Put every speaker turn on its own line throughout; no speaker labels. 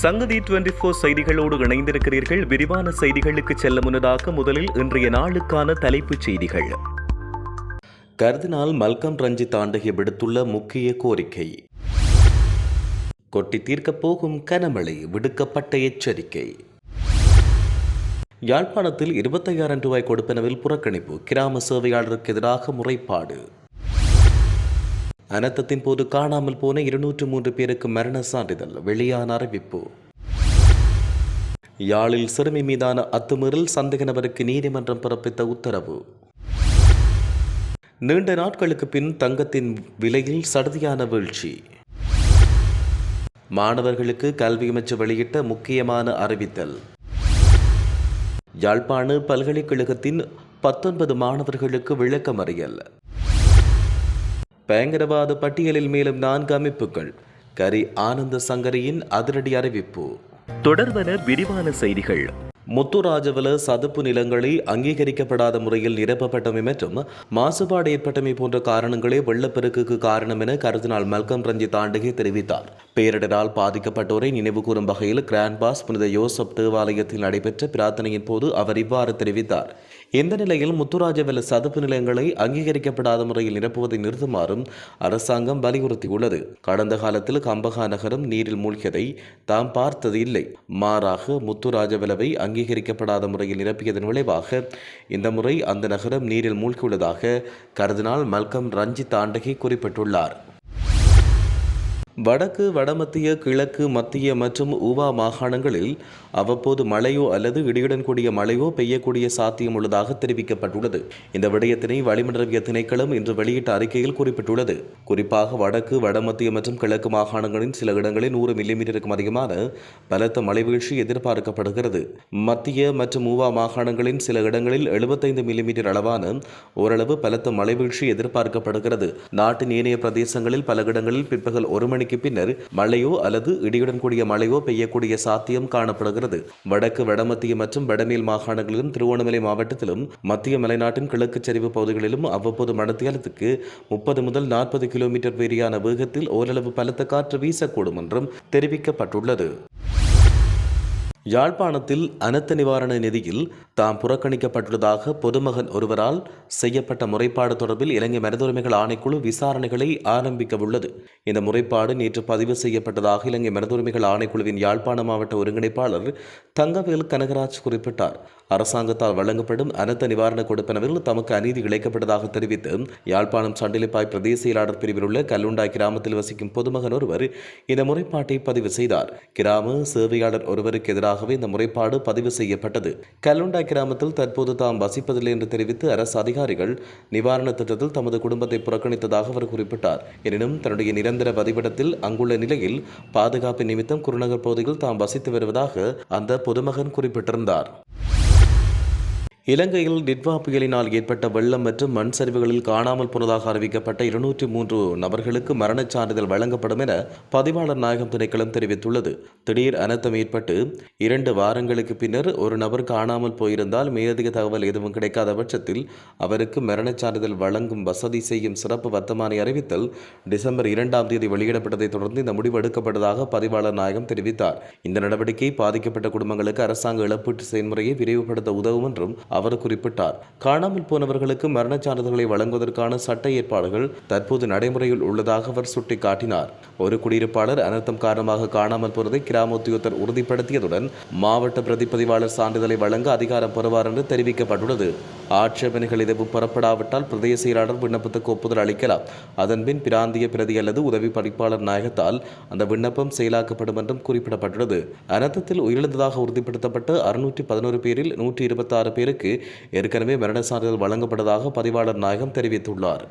சங்கதி twenty four செய்திகளோடு இணைந்திருக்கிறீர்கள். விரிவான செய்திகளுக்கு செல்ல முன்னதாக முதலில் இன்றைய நாளுக்கான தலைப்புச் செய்திகள். கர்தினால் மல்கம் ரஞ்சித் ஆண்டகி விடுத்துள்ள முக்கிய கோரிக்கை. கொட்டி தீர்க்கப் போகும் கனமழை விடுக்கப்பட்ட எச்சரிக்கை. யாழ்ப்பாணத்தில் இருபத்தையாயிரம் ரூபாய் கொடுப்பனவில் புறக்கணிப்பு. கிராம சேவையாளருக்கு எதிராக முறைப்பாடு. அனர்த்தத்தின் போது காணாமல் போன இருநூற்று மூன்று பேருக்கு மரண சான்றிதழ் வெளியான அறிவிப்பு. யாழில் சிறுமி மீதான அத்துமீறல் சந்தேக நபருக்கு நீதிமன்றம் பிறப்பித்த உத்தரவு. நீண்ட நாட்களுக்கு பின் தங்கத்தின் விலையில் சடுதியான வீழ்ச்சி. மாணவர்களுக்கு கல்வி அமைச்சு வெளியிட்ட முக்கியமான அறிவித்தல். யாழ்ப்பாண பல்கலைக்கழகத்தின் பத்தொன்பது மாணவர்களுக்கு விளக்கமறியல். பயங்கரவாத பட்டியலில் மேலும் நான்கு அமைப்புகள். கரி ஆனந்த சங்கரியின் அதிரடி அறிவிப்பு. தொடர்வன விரிவான செய்திகள். முத்துராஜவல சதுப்பு நிலங்களை அங்கீகரிக்கப்படாத முறையில் நிரப்பப்பட்டமை மற்றும் மாசுபாடு ஏற்பட்டமை போன்ற காரணங்களே வெள்ளப்பெருக்குக்கு காரணம் என கருதினால் மல்கம் ரஞ்சித் ஆண்டகே தெரிவித்தார். பேரிடரால் பாதிக்கப்பட்டோரை நினைவு கூறும் வகையில் கிராண்ட் பாஸ் புனித யோசப் தேவாலயத்தில் நடைபெற்ற பிரார்த்தனையின் போது அவர் இவ்வாறு தெரிவித்தார். இந்த நிலையில் முத்துராஜவெல சதுப்பு நிலங்களை அங்கீகரிக்கப்படாத முறையில் நிரப்புவதை நிறுத்துமாறும் அரசாங்கம் வலியுறுத்தியுள்ளது. கடந்த காலத்தில் கம்பகா நகரம் நீரில் மூழ்கியதை தாம் பார்த்தது இல்லை. மாறாக முத்துராஜவெலவை அங்கீகரிக்கப்படாத முறையில் நிரப்பியதன் விளைவாக இந்த முறை அந்த நகரம் நீரில் மூழ்கியுள்ளதாக கருதினால் மல்கம் ரஞ்சித் ஆண்டகி குறிப்பிட்டுள்ளார். வடக்கு வடமத்திய கிழக்கு மத்திய மற்றும் ஊவா மாகாணங்களில் அவ்வப்போது மழையோ அல்லது இடியுடன் கூடிய மழையோ பெய்யக்கூடிய சாத்தியம் உள்ளதாக தெரிவிக்கப்பட்டுள்ளது. இந்த விடயத்தினை வளிமண்டலவிய திணைக்களம் இன்று வெளியிட்ட அறிக்கையில் குறிப்பிட்டுள்ளது. குறிப்பாக வடக்கு வடமத்திய மற்றும் கிழக்கு மாகாணங்களின் சில இடங்களில் நூறு மில்லிமீட்டருக்கும் அதிகமான பலத்த மழை வீழ்ச்சி எதிர்பார்க்கப்படுகிறது. மத்திய மற்றும் ஊவா மாகாணங்களின் சில இடங்களில் எழுபத்தைந்து மில்லிமீட்டர் அளவான ஓரளவு பலத்த மழை வீழ்ச்சி எதிர்பார்க்கப்படுகிறது. நாட்டின் ஏனைய பிரதேசங்களில் பல இடங்களில் பிற்பகல் ஒரு மணிக்கு பின்னர் மழையோ அல்லது இடியுடன் கூடிய மழையோ பெய்யக்கூடிய சாத்தியம் காணப்படுகிறது. வடக்கு வடமத்திய மற்றும் வடமேல் மாகாணங்களிலும் திருவோணமலை மாவட்டத்திலும் மத்திய மலைநாட்டின் கிழக்கு சரிவு பகுதிகளிலும் அவ்வப்போது மணத்தியாலத்துக்கு முப்பது முதல் நாற்பது கிலோமீட்டர் வேரியான வேகத்தில் ஓரளவு பலத்த காற்று வீசக்கூடும் என்றும் தெரிவிக்கப்பட்டுள்ளது. யாழ்ப்பாணத்தில் அனர்த்த நிவாரண நிதியில் தாம் புறக்கணிக்கப்பட்டுள்ளதாக பொதுமகன் ஒருவரால் செய்யப்பட்ட முறைப்பாடு தொடர்பில் இலங்கை மனிதுரிமைகள் ஆணைக்குழு விசாரணைகளை ஆரம்பிக்க உள்ளது இந்த முறைப்பாடு நேற்று பதிவு செய்யப்பட்டதாக இலங்கை மனிதுரிமைகள் ஆணைக்குழுவின் யாழ்ப்பாண மாவட்ட ஒருங்கிணைப்பாளர் தங்கவேல் கனகராஜ் குறிப்பிட்டார். அரசாங்கத்தால் வழங்கப்படும் அனர்த்த நிவாரண கொடுப்பனவில் தமக்கு அநீதி இழைக்கப்பட்டதாக தெரிவித்து யாழ்ப்பாணம் சண்டிலிப்பாய் பிரதேச செயலாளர் பிரிவில் உள்ள கல்லுண்டாய் கிராமத்தில் வசிக்கும் பொதுமகன் ஒருவர் இந்த முறைப்பாட்டை பதிவு செய்தார். கிராம சேவையாளர் ஒருவருக்கு எதிராகவே இந்த முறைப்பாடு பதிவு செய்யப்பட்டது. கல்லுண்டாய் கிராமத்தில் தற்போது தாம் வசிப்பதில்லை என்று தெரிவித்து அரசு அதிகாரிகள் நிவாரண திட்டத்தில் தமது குடும்பத்தை புறக்கணித்ததாக அவர் குறிப்பிட்டார். எனினும் தன்னுடைய நிரந்தர பதிவிடத்தில் அங்குள்ள நிலையில் பாதுகாப்பு நிமித்தம் குருநகர் பகுதியில் தாம் வசித்து வருவதாக அந்த பொதுமகன் குறிப்பிட்டிருந்தார். இலங்கையில் டிட்வா புயலினால் ஏற்பட்ட வெள்ளம் மற்றும் மண் சரிவுகளில் காணாமல் போனதாக அறிவிக்கப்பட்ட இருநூற்றி மூன்று நபர்களுக்கு மரணச் சான்றிதழ் வழங்கப்படும் என பதிவாளர் நாயகம் திணைக்களம் தெரிவித்துள்ளது. திடீர் அனர்த்தம் ஏற்பட்டு இரண்டு வாரங்களுக்கு பின்னர் ஒரு நபர் காணாமல் போயிருந்தால் மேலதிக தகவல் எதுவும் கிடைக்காத பட்சத்தில் அவருக்கு மரணச் சான்றிதழ் வழங்கும் வசதி செய்யும் சிறப்பு வர்த்தமானி அறிவித்தல் டிசம்பர் இரண்டாம் தேதி வெளியிடப்பட்டதை தொடர்ந்து இந்த முடிவு எடுக்கப்பட்டதாக பதிவாளர் நாயகம் தெரிவித்தார். இந்த நடவடிக்கை பாதிக்கப்பட்ட குடும்பங்களுக்கு அரசாங்க இழப்பீட்டு செயல்முறையை விரைவுபடுத்த உதவும் என்றும் அவர் குறிப்பிட்டார். காணாமல் போனவர்களுக்கு மரணச் சான்றிதழ்களை வழங்குவதற்கான சட்ட ஏற்பாடுகள் தற்போது நடைமுறையில் உள்ளதாக அவர் சுட்டிக்காட்டினார். ஒரு குடியிருப்பாளர் அனர்த்தம் காரணமாக காணாமல் போனதை கிராம உத்தியோகத்தர் உறுதிப்படுத்தியதுடன் மாவட்ட பிரதிப்பதிவாளர் சான்றிதழை வழங்க அதிகாரம் பெறுவார் என்று தெரிவிக்கப்பட்டுள்ளது. ஆட்சேபனைகள் எதுவும் பெறப்படாவிட்டால் பிரதேச செயலாளர் விண்ணப்பத்துக்கு ஒப்புதல் அளிக்கலாம். அதன்பின் பிராந்திய பிரதி அல்லது உதவி பணிப்பாளர் நாயகத்தால் அந்த விண்ணப்பம் செயலாக்கப்படும் என்றும் குறிப்பிடப்பட்டுள்ளது. அனர்த்தத்தில் உயிரிழந்ததாக உறுதிப்படுத்தப்பட்ட அறுநூற்றி பதினோரு பேரில் நூற்றி இருபத்தாறு பேருக்கு ஏற்கனவே மரண சான்றிதழ் வழங்கப்பட்டதாக பதிவாளர் நாயகம் தெரிவித்துள்ளார்.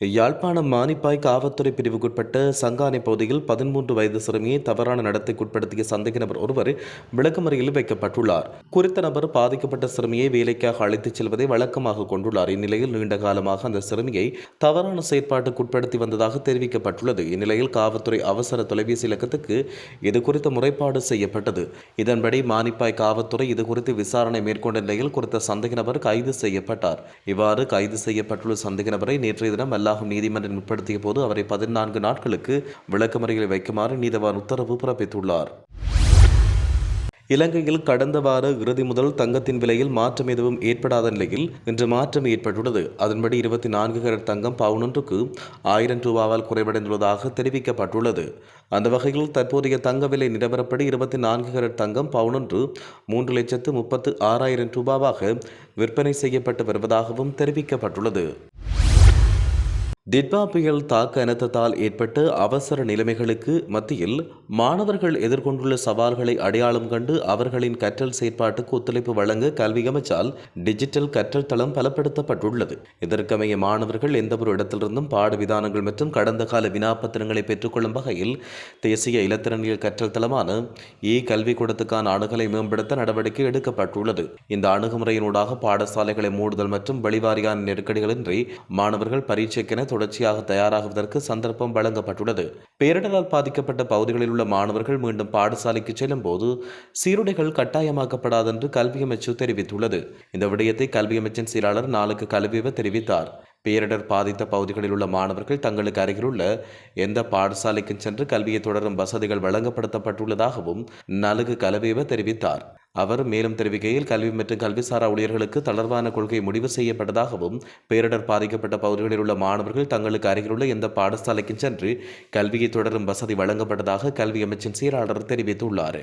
யாழ்ப்பாணம் மானிப்பாய் காவல்துறை பிரிவுக்குட்பட்ட சங்கானை பகுதியில் பதிமூன்று வயது சிறுமியை தவறான நடத்தைக்குட்படுத்திய சந்தேக நபர் ஒருவர் விளக்கமறையில் வைக்கப்பட்டுள்ளார். குறித்த நபர் பாதிக்கப்பட்ட சிறுமியை வேலைக்காக அழைத்துச் செல்வதை வழக்கமாக கொண்டுள்ளார். இந்நிலையில் நீண்ட காலமாக அந்த சிறுமியை தவறான செயற்பாட்டுக்குட்படுத்தி வந்ததாக தெரிவிக்கப்பட்டுள்ளது. இந்நிலையில் காவல்துறை அவசர தொலைபேசி இலக்கத்துக்கு இது குறித்த முறைப்பாடு செய்யப்பட்டது. இதன்படி மானிப்பாய் காவல்துறை இது குறித்து விசாரணை மேற்கொண்ட நிலையில் குறித்த சந்தேக நபர் கைது செய்யப்பட்டார். இவ்வாறு கைது செய்யப்பட்டுள்ள சந்தேக நபரை நேற்றைய தினம் அல்லாஹும் நீதிமன்றம் உட்படுத்திய போது அவரை பதினான்கு நாட்களுக்கு விளக்கமறையில் வைக்குமாறு நீதவான் உத்தரவு பிறப்பித்துள்ளார். இலங்கையில் கடந்த வார இறுதி முதல் தங்கத்தின் விலையில் மாற்றம் எதுவும் ஏற்படாத நிலையில் இன்று மாற்றம் ஏற்பட்டுள்ளது. அதன்படி இருபத்தி நான்கு கேரட் தங்கம் பவுனொன்றுக்கு ஆயிரம் ரூபாவால் குறைவடைந்துள்ளதாக தெரிவிக்கப்பட்டுள்ளது. அந்த வகையில் தற்போதைய தங்க விலை நிலவரப்படி இருபத்தி நான்கு கேரட் தங்கம் பவுனொன்று மூன்று லட்சத்து முப்பத்து ஆறாயிரம் ரூபாவாக விற்பனை செய்யப்பட்டு வருவதாகவும் தெரிவிக்கப்பட்டுள்ளது. திட்பா புயல் தாக்க அனர்த்தத்தால் ஏற்பட்ட அவசர நிலைமைகளுக்கு மத்தியில் மாணவர்கள் எதிர்கொண்டுள்ள சவால்களை அடையாளம் கண்டு அவர்களின் கற்றல் செயற்பாட்டுக்கு ஒத்துழைப்பு வழங்க கல்வி அமைச்சால் டிஜிட்டல் கற்றல் தளம் பலப்படுத்தப்பட்டுள்ளது. இதற்கமைய மாணவர்கள் எந்தவொரு இடத்திலிருந்தும் பாடவிதானங்கள் மற்றும் கடந்த கால வினாபத்திரங்களை பெற்றுக்கொள்ளும் வகையில் தேசிய இலத்திரனியல் கற்றல் தளமான இ கல்விக்கூடத்துக்கான அணுகலை மேம்படுத்த நடவடிக்கை எடுக்கப்பட்டுள்ளது. இந்த அணுகுமுறையினூடாக பாடசாலைகளை மூடுதல் மற்றும் வெளிவாரியான நெருக்கடிகளின்றி மாணவர்கள் பரீட்சைக்கென தொடர்ச்சியாக தயாராகுவதற்கு சந்தர்ப்பம் வழங்கப்பட்டுள்ளது. பேரிடரால் பாதிக்கப்பட்ட பகுதிகளில் உள்ள மாணவர்கள் மீண்டும் பாடசாலைக்கு செல்லும் போது சீருடைகள் கட்டாயமாக்கப்படாது என்று கல்வி அமைச்சு தெரிவித்துள்ளது. இந்த விடயத்தை கல்வி அமைச்சின் செயலாளர் நாளுக்கு கல்வியவர் தெரிவித்தார். பேரிடர் பாதித்த பகுதிகளில் உள்ள மாணவர்கள் தங்களுக்கு அருகிலுள்ள எந்த பாடசாலைக்கும் சென்று கல்வியை தொடரும் வசதிகள் வழங்கப்படுத்தப்பட்டுள்ளதாகவும் நலுகு கலவேவ தெரிவித்தார். அவர் மேலும் தெரிவிக்கையில் கல்வி மற்றும் கல்விசாரா ஊழியர்களுக்கு தளர்வான கொள்கை முடிவு செய்யப்பட்டதாகவும் பேரிடர் பாதிக்கப்பட்ட பகுதிகளில் உள்ள மாணவர்கள் தங்களுக்கு அருகிலுள்ள எந்த பாடசாலைக்கும் சென்று கல்வியை தொடரும் வசதி வழங்கப்பட்டதாக கல்வி அமைச்சின் செயலாளர் தெரிவித்துள்ளார்.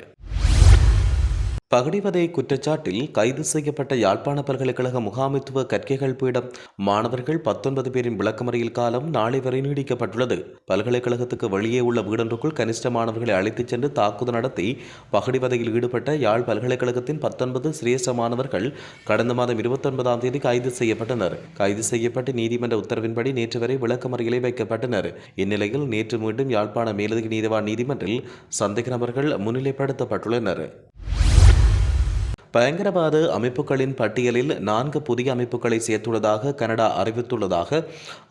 பகடிவதை குற்றச்சாட்டில் கைது செய்யப்பட்ட யாழ்ப்பாண பல்கலைக்கழக முகாமைத்துவ கற்கைகள் பீடம் மாணவர்கள் பத்தொன்பது பேரின் விளக்கமறியல் காலம் நாளை வரை நீடிக்கப்பட்டுள்ளது. பல்கலைக்கழகத்துக்கு வெளியே உள்ள வீடொன்றுக்குள் கனிஷ்ட மாணவர்களை அழைத்துச் சென்று தாக்குதல் நடத்தி பகடிவதையில் ஈடுபட்ட யாழ் பல்கலைக்கழகத்தின் பத்தொன்பது சிரேஷ்ட மாணவர்கள் கடந்த மாதம் இருபத்தொன்பதாம் தேதி கைது செய்யப்பட்டனர். கைது செய்யப்பட்டு நீதிமன்ற உத்தரவின்படி நேற்று வரை விளக்கமறியலை வைக்கப்பட்டனர். இந்நிலையில் நேற்று மீண்டும் யாழ்ப்பாண மேலதிக நீதிவான் நீதிமன்றில் சந்தேக நபர்கள் முன்னிலைப்படுத்தப்பட்டுள்ளனர். பயங்கரவாத அமைப்புகளின் பட்டியலில் நான்கு புதிய அமைப்புகளை சேர்த்துள்ளதாக கனடா அறிவித்துள்ளதாக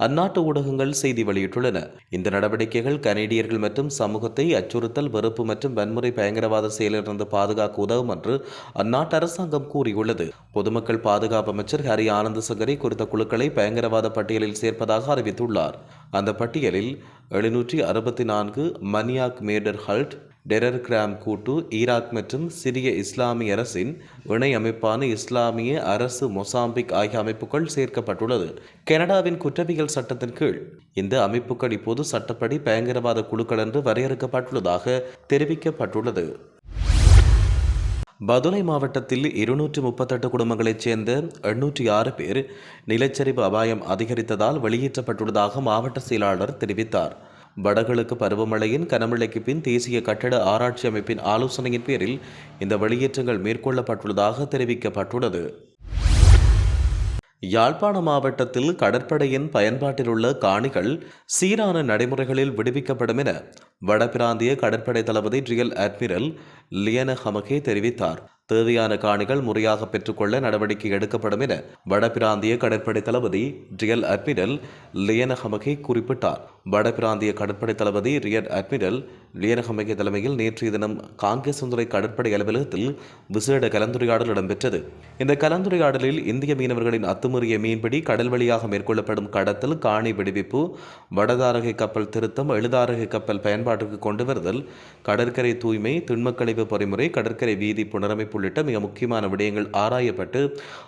அந்நாட்டு ஊடகங்கள் செய்தி வெளியிட்டுள்ளன. இந்த நடவடிக்கைகள் கனேடியர்கள் மற்றும் சமூகத்தை அச்சுறுத்தல் வெறுப்பு மற்றும் வன்முறை பயங்கரவாத செயலிலிருந்து பாதுகாக்க உதவும் என்று அந்நாட்டு அரசாங்கம் கூறியுள்ளது. பொதுமக்கள் பாதுகாப்பு அமைச்சர் ஹரி ஆனந்த சங்கரி குறித்த குழுக்களை பயங்கரவாத பட்டியலில் சேர்ப்பதாக அறிவித்துள்ளார். அந்த பட்டியலில் எழுநூற்றி அறுபத்தி நான்கு மனியாக் மேடர் ஹல்ட் டெரர் கிராம் கூட்டு ஈராக் மற்றும் சிரிய இஸ்லாமிய அரசின் இணை அமைப்பான இஸ்லாமிய அரசு மொசாம்பிக் ஆகிய அமைப்புகள் சேர்க்கப்பட்டுள்ளது. கனடாவின் குற்றவியல் சட்டத்தின் கீழ் இந்த அமைப்புகள் இப்போது சட்டப்படி பயங்கரவாத குழுக்கள் என்று வரையறுக்கப்பட்டுள்ளதாக தெரிவிக்கப்பட்டுள்ளது. பதுளை மாவட்டத்தில் இருநூற்றி முப்பத்தெட்டு குடும்பங்களைச் சேர்ந்த எண்ணூற்றி ஆறு பேர் நிலச்சரிவு அபாயம் அதிகரித்ததால் வெளியேற்றப்பட்டுள்ளதாக மாவட்ட செயலாளர் தெரிவித்தார். வடகிழக்கு பருவமழையின் கனமழைக்கு பின் தேசிய கட்டட ஆராய்ச்சி அமைப்பின் ஆலோசனையின் பேரில் இந்த வெளியேற்றங்கள் மேற்கொள்ளப்பட்டுள்ளதாக தெரிவிக்கப்பட்டுள்ளது. யாழ்ப்பாண மாவட்டத்தில் கடற்படையின் பயன்பாட்டில் உள்ள காணிகள் சீரான நடைமுறைகளில் விடுவிக்கப்படும் என வடபிராந்திய கடற்படை தளபதி ரியல் அட்மிரல் லியன ஹமகே தெரிவித்தார். தேவையான காணிகள் முறையாக பெற்றுக்கொள்ள நடவடிக்கை எடுக்கப்படும் என வடபிராந்திய கடற்படை தளபதி ரியல் அட்மிரல் லியனஹமகே குறிப்பிட்டார். வடபிராந்திய கடற்படை தளபதி ரியல் அட்மிரல் லியனஹமகே தலைமையில் நேற்றைய தினம் காங்கேசந்துறை கடற்படை அலுவலகத்தில் விசேட கலந்துரையாடல் இடம்பெற்றது. இந்த கலந்துரையாடலில் இந்திய மீனவர்களின் அத்துமீறிய மீன்பிடி கடல் வழியாக மேற்கொள்ளப்படும் கடத்தல் காணி விடுவிப்பு வடதாரகை கப்பல் திருத்தம் எழுதாரகை கப்பல் பயன்பாட்டுக்கு கொண்டு வருதல் கடற்கரை தூய்மை திண்மக்கழிவு பொறிமுறை கடற்கரை வீதி புனரமைப்பு உள்ளிட்ட மிக முக்கியமான விடயங்கள் ஆராயப்பட்டு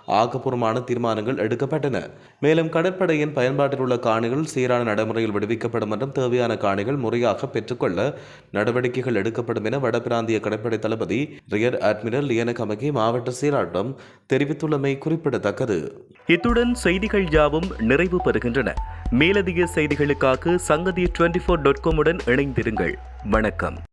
ஆக்கப்பூர்வமான தீர்மானங்கள் எடுக்கப்பட்டன. மேலும் கடற்படையின் பயன்பாட்டில் உள்ள காணிகள் சீரான நடைமுறையில் விடுவிக்கப்படும் என்றும் தேவையான காணிகள் முறையாக பெற்றுக்கொள்ள நடவடிக்கைகள் எடுக்கப்படும் என வடபிராந்திய கடற்படை தளபதி ரியர் அட்மிரல் லியன கமகி மாவட்ட செயலாளரிடம் தெரிவித்துள்ளமை குறிப்பிடத்தக்கது.
இத்துடன் செய்திகள் யாவும் நிறைவு பெறுகின்றன. மேலதிக செய்திகளுக்காக சங்கதி டுவெண்டி ஃபோர் டாட் காமுடன் இணைந்திருங்கள். வணக்கம்.